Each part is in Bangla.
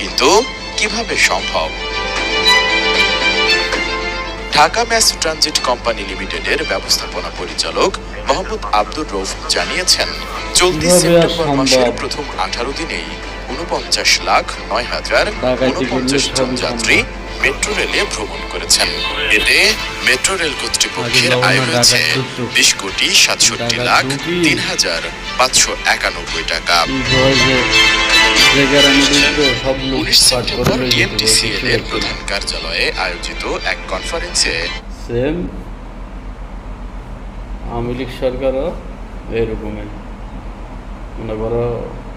কিন্তু কীভাবে সম্ভব? ঢাকা ম্যাস ট্রানজিট কোম্পানি লিমিটেডের ব্যবস্থাপনা পরিচালক মোহাম্মদ আব্দুর রৌফ জানিয়েছেন চলতি সেপ্টেম্বর মাসের প্রথম আঠারো দিনেই উনপঞ্চাশ লাখ নয় হাজার উনপঞ্চাশ জন যাত্রী মেট্রো রেলে ভ্রমণ করেছেন। এতে মেট্রো রেল কর্তৃপক্ষের আয় হয়েছে বিশ কোটি সাতষট্টি লাখ তিন হাজার পাঁচশো একানব্বই টাকা। উনিশ সেপ্টেম্বর এর প্রধান কার্যালয়ে আয়োজিত এক কনফারেন্সে সেম আওয়ামী লীগ সরকারও এরকমই। মনে করো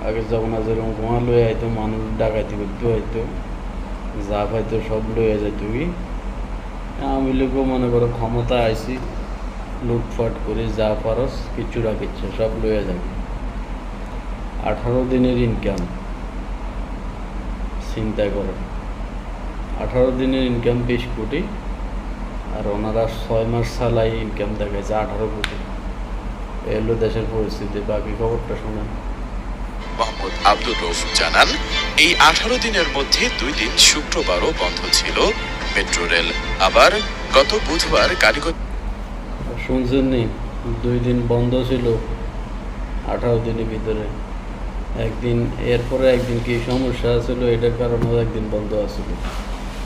আগে যখন যেরকম ঘুমা লয়ে আইতো মানুষ ডাকাতি করতে হইতো যা পাইতো সব লয়ে যেত তুমি আমি লীগও মনে করো ক্ষমতা আইসি লুটফাট করে, যা পারস কিছু রাখিচ্ছে সব লয়ে যাবে। আঠারো দিনের ইনকাম চিন্তা করো। আঠারো দিনের ইনকাম বিশ কোটি, আর ওনারা ছয় মাস সালাই ইনকাম দেখাইছে আঠারো কোটি। এলো দেশের পরিস্থিতি বাকি খবরটা শোনেন। মোহাম্মদ আব্দুর রৌফ জানান, এই আঠারো দিনের মধ্যে দুই দিন শুক্রবারও বন্ধ ছিল মেট্রো রেল। আবার গত বুধবার কারিগর শুনছেন দুই দিন বন্ধ ছিল আঠারো দিনের ভিতরে। একদিন এরপরে একদিন কি সমস্যা ছিল এটার কারণেও একদিন বন্ধ আছিল।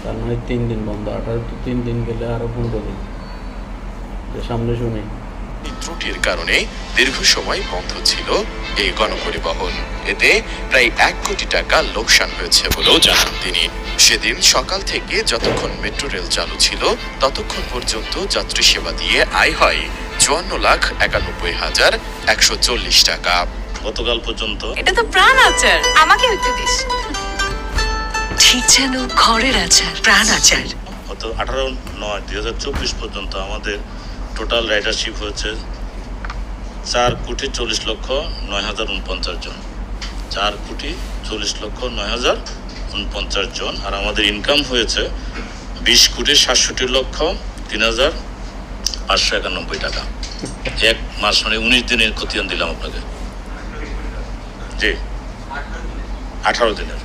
তার মানে তিন দিন বন্ধ। আঠারো তিন দিন গেলে আরও পনেরো দিন। সামনে শুনি। ত্রুটির কারণে দীর্ঘ সময় বন্ধ ছিল এই গণপরিবহন। এতে প্রায় এক কোটি টাকা লোকসান হয়েছে বলেও জানান তিনি। সেদিন সকাল থেকে যতক্ষণ মেট্রো রেল চালু ছিল ততক্ষণ পর্যন্ত যাত্রী সেবা দিয়ে আয় হয় চুয়ান্ন লাখ একানব্বই হাজার একশো চল্লিশ টাকা। গতকাল পর্যন্ত এটা তো প্রাণ আচার। আমাকে একটু দিস। ঠিক যেন ঘরের আচার প্রাণ আচার। গত আঠারো নয় দুই হাজার চব্বিশ পর্যন্ত আমাদের টোটাল রাইডারশিপ হয়েছে চার কোটি চল্লিশ লক্ষ নয় হাজার উনপঞ্চাশ জন। চার কোটি চল্লিশ লক্ষ নয় হাজার উনপঞ্চাশ জন। আর আমাদের ইনকাম হয়েছে বিশ কোটি সাতষট্টি লক্ষ তিন হাজার পাঁচশো একানব্বই টাকা। এক মাস মানে উনিশ দিনের খতিয়ান দিলাম আপনাকে। জি। আঠারো দিনের।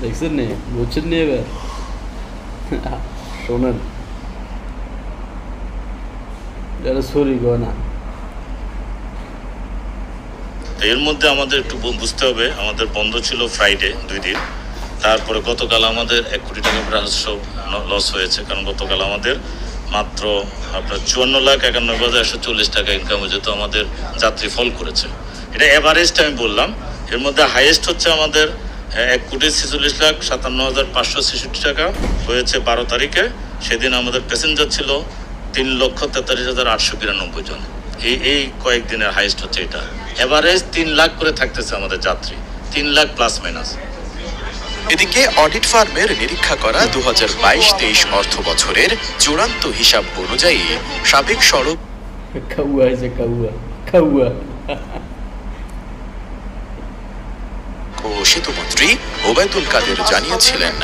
দেখছেন নি? বুঝছেন নি এবার। শোনেন। এটা সরি গয়না এর মধ্যে আমাদের একটু বুঝতে হবে, আমাদের বন্ধ ছিল ফ্রাইডে দুই দিন। তারপরে গতকাল আমাদের এক কোটি টাকা রাজস্ব লস হয়েছে, কারণ গতকাল আমাদের মাত্র আপনার চুয়ান্ন লাখ একানব্বই হাজার একশো চল্লিশ টাকা ইনকাম হয়েছে, তো আমাদের যাত্রী ফল করেছে। এটা এভারেজটা আমি বললাম, এর মধ্যে হাইয়েস্ট হচ্ছে আমাদের এক কোটি ছেচল্লিশ লাখ সাতান্ন হাজার পাঁচশো ছেষট্টি টাকা হয়েছে বারো তারিখে। সেদিন আমাদের প্যাসেঞ্জার ছিল তিন লক্ষ তেতাল্লিশ হাজার আটশো বিরানব্বই জন। এই এই কয়েকদিনের হাইয়েস্ট হচ্ছে এটা। এভারেজ তিন লাখ করে থাকতেছে আমাদের যাত্রী। তিন লাখ প্লাস মাইনাস এদিকে অডিট ফার্মের নিরীক্ষা করা দু হাজার বাইশ তেইশ অর্থ বছরের চূড়ান্ত হিসাব অনুযায়ী সাবেক সড়ক কাউয়া হয়েছে কাউয়া কাউয়া। ও সেতুমন্ত্রী ওবায়দুল কাদের জানিয়েছিলেন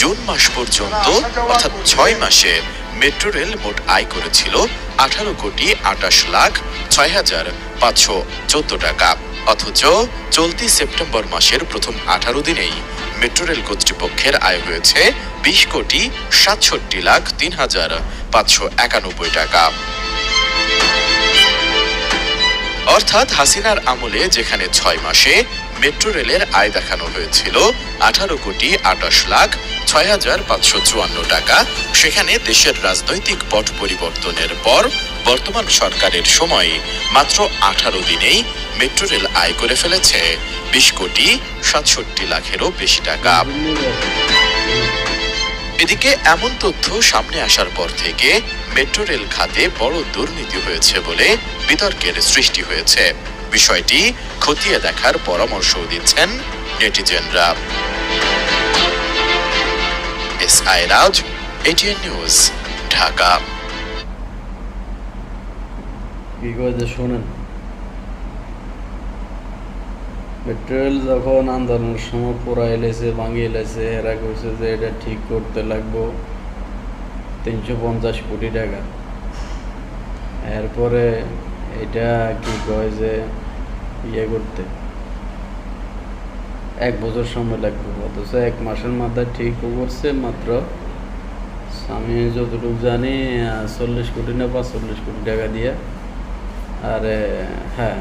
জুন মাস পর্যন্ত, অর্থাৎ ছয় মাসে মেট্রো রেল মোট আয় করেছিল আঠারো কোটি আটাশ লাখ ছয় হাজার পাঁচশো চোদ্দ টাকা। অথচ চলতি সেপ্টেম্বর মাসের প্রথম আঠারো দিনেই মেট্রো রেল কর্তৃপক্ষের আয় হয়েছে বিশ কোটি সাতষট্টি লাখ তিন হাজার পাঁচশো একানব্বই টাকা। অর্থাৎ হাসিনার আমলে যেখানে ছয় মাসে মেট্রো রেলের আয় দেখানো হয়েছিল আঠারো কোটি আটাশ লাখ ছয় হাজার পাঁচশো চুয়ান্ন টাকা। সেখানে দেশের রাজনৈতিক পট পরিবর্তনের পর বর্তমান সরকারের সময় মাত্র আঠারো দিনেই মেট্রো রেল আয় করে ফেলেছে। বিশ কোটি সাতষট্টি লাখেরও বেশি টাকা। এদিকে এমন তথ্য সামনে আসার পর থেকে মেট্রো রেল খাতে বড় দুর্নীতি হয়েছে বলে বিতর্কের সৃষ্টি হয়েছে। বিষয়টি খতিয়ে দেখার পরামর্শও দিচ্ছেন নেটিজেনরা। S I Raj ATN news Dhaka petrol যখন আন্দোলনের সময় পুরা এলেছে, ভাঙিয়ে এলেছে, এরা কইছে যে এটা ঠিক করতে লাগবো তিনশো পঞ্চাশ কোটি টাকা। এরপরে এটা কি কয় যে ইয়ে করতে? এক বছর সময় লাগবে, অথচ এক মাসের মাথায় ঠিক করছে মাত্র। আমি যতটুকু জানি চল্লিশ কোটি না পাঁচচল্লিশ কোটি টাকা দিয়ে। আর হ্যাঁ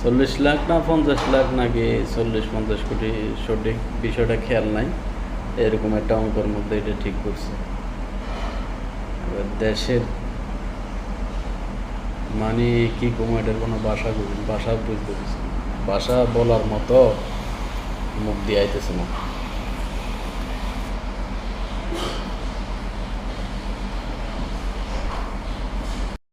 চল্লিশ লাখ না পঞ্চাশ লাখ নাকি চল্লিশ পঞ্চাশ কোটি সঠিক বিষয়টা খেয়াল নাই। এরকম একটা অঙ্কের মধ্যে এটা ঠিক করছে। এবার দেশের মানে কি কম এটার কোনো বাসা বাসা বুঝতে পারছি। ভাষা বলার মতো মুখ দিয়ে আইতেছে না।